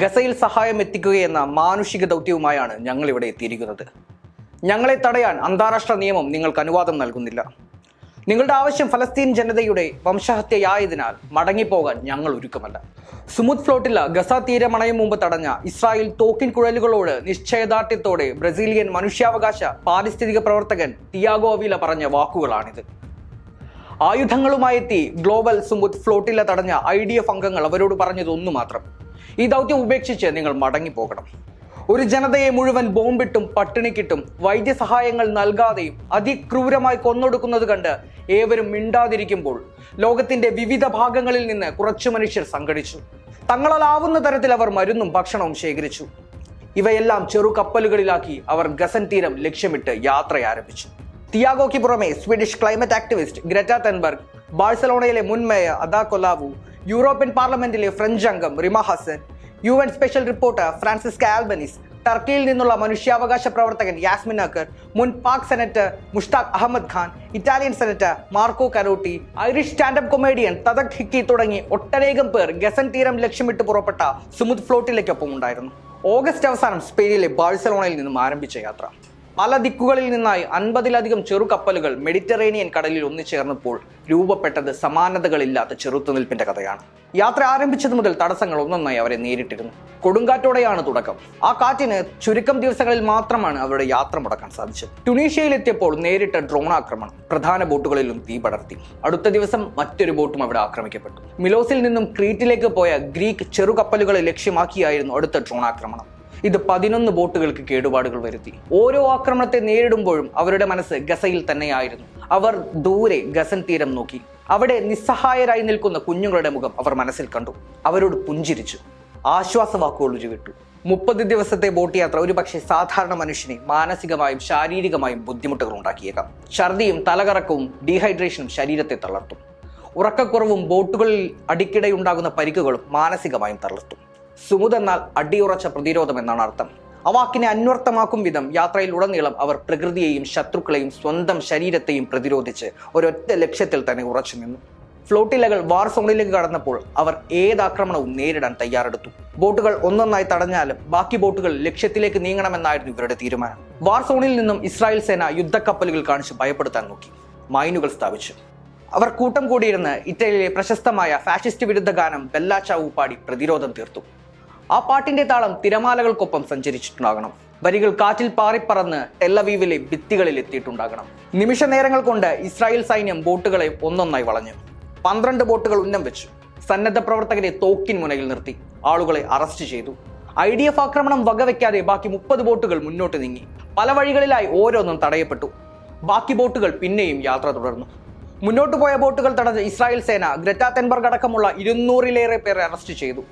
ഗസയിൽ സഹായം എത്തിക്കുകയെന്ന മാനുഷിക ദൗത്യവുമായാണ് ഞങ്ങൾ ഇവിടെ എത്തിയിരിക്കുന്നത്. ഞങ്ങളെ തടയാൻ അന്താരാഷ്ട്ര നിയമം നിങ്ങൾക്ക് അനുവാദം നൽകുന്നില്ല. നിങ്ങളുടെ ആവശ്യം ഫലസ്തീൻ ജനതയുടെ വംശഹത്യയായതിനാൽ മടങ്ങിപ്പോകാൻ ഞങ്ങൾ ഒരുക്കമല്ല. സുമുദ് ഫ്ലോട്ടില ഗസ തീരമണയും മുമ്പ് തടഞ്ഞ ഇസ്രായേൽ തോക്കിൻ കുഴലുകളോട് നിശ്ചയദാർഢ്യത്തോടെ ബ്രസീലിയൻ മനുഷ്യാവകാശ പാരിസ്ഥിതിക പ്രവർത്തകൻ തിയാഗോ അവില പറഞ്ഞ വാക്കുകളാണിത്. ആയുധങ്ങളുമായെത്തി ഗ്ലോബൽ സുമുദ് ഫ്ലോട്ടില തടഞ്ഞ ഐ ഡി എഫ് അംഗങ്ങൾ അവരോട് പറഞ്ഞത് ഒന്നു മാത്രം ഈ ദൗത്യം ഉപേക്ഷിച്ച് നിങ്ങൾ മടങ്ങി പോകണം ഒരു ജനതയെ മുഴുവൻ ബോംബിട്ടും പട്ടിണിക്കിട്ടും വൈദ്യസഹായങ്ങൾ നൽകാതെയും അതിക്രൂരമായി കൊന്നൊടുക്കുന്നത് കണ്ട് ഏവരും മിണ്ടാതിരിക്കുമ്പോൾ ലോകത്തിന്റെ വിവിധ ഭാഗങ്ങളിൽ നിന്ന് കുറച്ചു മനുഷ്യർ സംഘടിച്ചു. തങ്ങളാവുന്ന തരത്തിൽ അവർ മരുന്നും ഭക്ഷണവും ശേഖരിച്ചു. ഇവയെല്ലാം ചെറു കപ്പലുകളിലാക്കി അവർ ഗസൻ തീരം ലക്ഷ്യമിട്ട് യാത്ര ആരംഭിച്ചു തിയാഗോയ്ക്ക് പുറമെ Swedish climate activist Greta Thunberg ബാഴ്സലോണയിലെ മുൻ മേയർ അദാ കൊലാവു യൂറോപ്യൻ പാർലമെന്റിലെ ഫ്രഞ്ച് അംഗം Rima Hassan U N special rapporteur Francesca Albanese ടർക്കിയിൽ നിന്നുള്ള മനുഷ്യാവകാശ പ്രവർത്തകൻ യാസ്മിൻ അക്കർ മുൻ Pak senator Mushtaq Ahmad Khan Italian senator Marco Croatti Irish standup comedian Tadhg Hickey തുടങ്ങി ഒട്ടനേകം പേർ ഗസൻ തീരം ലക്ഷ്യമിട്ട് പുറപ്പെട്ട സുമുദ് ഫ്ലോട്ടിലേക്കൊപ്പം ഉണ്ടായിരുന്നു ഓഗസ്റ്റ് അവസാനം സ്പെയിനിലെ ബാഴ്സലോണയിൽ നിന്നും ആരംഭിച്ച യാത്ര. പല ദിക്കുകളിൽ നിന്നായി അൻപതിലധികം ചെറുകപ്പലുകൾ മെഡിറ്ററേനിയൻ കടലിൽ ഒന്നിച്ചേർന്നപ്പോൾ രൂപപ്പെട്ടത് സമാനതകളില്ലാത്ത ചെറുത്തുനിൽപ്പിന്റെ കഥയാണ്. യാത്ര ആരംഭിച്ചത് മുതൽ തടസ്സങ്ങൾ ഒന്നൊന്നായി അവരെ നേരിട്ടിരുന്നു. കൊടുങ്കാറ്റോടെയാണ് തുടക്കം. ആ കാറ്റിന് ചുരുക്കം ദിവസങ്ങളിൽ മാത്രമാണ് അവരുടെ യാത്ര മുടക്കാൻ സാധിച്ചത്. ടുണീഷ്യയിലെത്തിയപ്പോൾ നേരിട്ട ഡ്രോൺ ആക്രമണം പ്രധാന ബോട്ടുകളിലും തീ പടർത്തി. അടുത്ത ദിവസം മറ്റൊരു ബോട്ടും അവിടെ ആക്രമിക്കപ്പെട്ടു. മിലോസിൽ നിന്നും ക്രീറ്റിലേക്ക് പോയ ഗ്രീക്ക് ചെറുകപ്പലുകളെ ലക്ഷ്യമാക്കിയായിരുന്നു അടുത്ത ഡ്രോൺ ആക്രമണം ഇത് പതിനൊന്ന് ബോട്ടുകൾക്ക് കേടുപാടുകൾ വരുത്തി. ഓരോ ആക്രമണത്തെ നേരിടുമ്പോഴും അവരുടെ മനസ്സ് ഗസയിൽ തന്നെയായിരുന്നു. അവർ ദൂരെ ഗസൻ തീരം നോക്കി. അവിടെ നിസ്സഹായരായി നിൽക്കുന്ന കുഞ്ഞുങ്ങളുടെ മുഖം അവർ മനസ്സിൽ കണ്ടു. അവരോട് പുഞ്ചിരിച്ചു. ആശ്വാസവാക്കുകൾ ഉരുവിട്ടു. മുപ്പത് ദിവസത്തെ ബോട്ട് യാത്ര ഒരുപക്ഷെ സാധാരണ മനുഷ്യനെ മാനസികമായും ശാരീരികമായും ബുദ്ധിമുട്ടുകൾ ഉണ്ടാക്കിയേക്കാം. ഛർദിയും തലകറക്കവും ഡീഹൈഡ്രേഷനും ശരീരത്തെ തളർത്തും. ഉറക്കക്കുറവും ബോട്ടുകളിൽ അടിക്കിടെ ഉണ്ടാകുന്ന പരിക്കുകളും മാനസികമായും തളർത്തും. സുമുദ് എന്നാൽ അടിയുറച്ച പ്രതിരോധം എന്നാണ് അർത്ഥം. ആ വാക്കിനെ അന്വർത്ഥമാക്കും വിധം യാത്രയിൽ ഉടനീളം അവർ പ്രകൃതിയെയും ശത്രുക്കളെയും സ്വന്തം ശരീരത്തെയും പ്രതിരോധിച്ച് ഒരൊറ്റ ലക്ഷ്യത്തിൽ തന്നെ ഉറച്ചു നിന്നു. ഫ്ലോട്ടിലകൾ വാർ സോണിലേക്ക് കടന്നപ്പോൾ അവർ ഏതാക്രമണവും നേരിടാൻ തയ്യാറെടുത്തു. ബോട്ടുകൾ ഒന്നൊന്നായി തടഞ്ഞാലും ബാക്കി ബോട്ടുകൾ ലക്ഷ്യത്തിലേക്ക് നീങ്ങണമെന്നായിരുന്നു ഇവരുടെ തീരുമാനം. വാർ സോണിൽ നിന്നും ഇസ്രായേൽ സേന യുദ്ധക്കപ്പലുകൾ കാണിച്ച് ഭയപ്പെടുത്താൻ നോക്കി. മൈനുകൾ സ്ഥാപിച്ചു. അവർ കൂട്ടം കൂടിയിരുന്ന് ഇറ്റലിയിലെ പ്രശസ്തമായ ഫാഷിസ്റ്റ് വിരുദ്ധ ഗാനം ബെല്ലാച്ചാവു പാടി പ്രതിരോധം തീർത്തു. ആ പാട്ടിന്റെ താളം തിരമാലകൾക്കൊപ്പം സഞ്ചരിച്ചിട്ടുണ്ടാകണം. വരികൾ കാറ്റിൽ പാറിപ്പറന്ന് ടെല്ലവീവിലെ ഭിത്തികളിൽ എത്തിയിട്ടുണ്ടാകണം. നിമിഷ നേരങ്ങൾ കൊണ്ട് ഇസ്രായേൽ സൈന്യം ബോട്ടുകളെ ഒന്നൊന്നായി വളഞ്ഞു. പന്ത്രണ്ട് ബോട്ടുകൾ ഉന്നം വെച്ചു. സന്നദ്ധ പ്രവർത്തകരെ തോക്കിൻ മുനയിൽ നിർത്തി. ആളുകളെ അറസ്റ്റ് ചെയ്തു. ഐ ഡി എഫ് ആക്രമണം വകവെക്കാതെ ബാക്കി മുപ്പത് ബോട്ടുകൾ മുന്നോട്ട് നീങ്ങി. പല വഴികളിലായി ഓരോന്നും തടയപ്പെട്ടു. ബാക്കി ബോട്ടുകൾ പിന്നെയും യാത്ര തുടർന്നു. മുന്നോട്ട് പോയ ബോട്ടുകൾ തടഞ്ഞ ഇസ്രായേൽ സേന ഗ്രറ്റാ തെൻബർഗ് അടക്കമുള്ള ഇരുന്നൂറിലേറെ പേരെ അറസ്റ്റ് ചെയ്തു.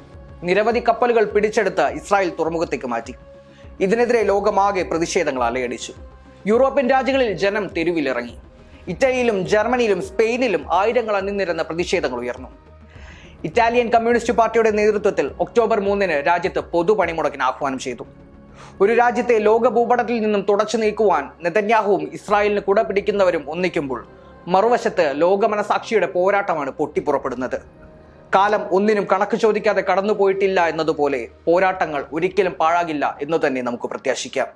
നിരവധി കപ്പലുകൾ പിടിച്ചെടുത്ത് ഇസ്രായേൽ തുറമുഖത്തേക്ക് മാറ്റി. ഇതിനെതിരെ ലോകമാകെ പ്രതിഷേധങ്ങൾ അലയടിച്ചു. യൂറോപ്യൻ രാജ്യങ്ങളിൽ ജനം തെരുവിലിറങ്ങി. ഇറ്റലിയിലും ജർമ്മനിയിലും സ്പെയിനിലും ആയിരങ്ങൾ അണിനിരന്ന പ്രതിഷേധങ്ങൾ ഉയർന്നു. ഇറ്റാലിയൻ കമ്മ്യൂണിസ്റ്റ് പാർട്ടിയുടെ നേതൃത്വത്തിൽ ഒക്ടോബർ മൂന്നിന് രാജ്യത്ത് പൊതു പണിമുടക്കിന് ആഹ്വാനം ചെയ്തു. ഒരു രാജ്യത്തെ ലോക ഭൂപടത്തിൽ നിന്നും തുടച്ചു നീക്കുവാൻ നെതന്യാഹുവും ഇസ്രായേലിന് കുട പിടിക്കുന്നവരും ഒന്നിക്കുമ്പോൾ മറുവശത്ത് ലോകമനസാക്ഷിയുടെ പോരാട്ടമാണ് പൊട്ടിപ്പുറപ്പെടുന്നത്. കാലം ഒന്നിനും കണക്ക് ചോദിക്കാതെ കടന്നുപോയിട്ടില്ല എന്നതുപോലെ പോരാട്ടങ്ങൾ ഒരിക്കലും പാഴാകില്ല എന്ന് തന്നെ നമുക്ക് പ്രത്യാശിക്കാം.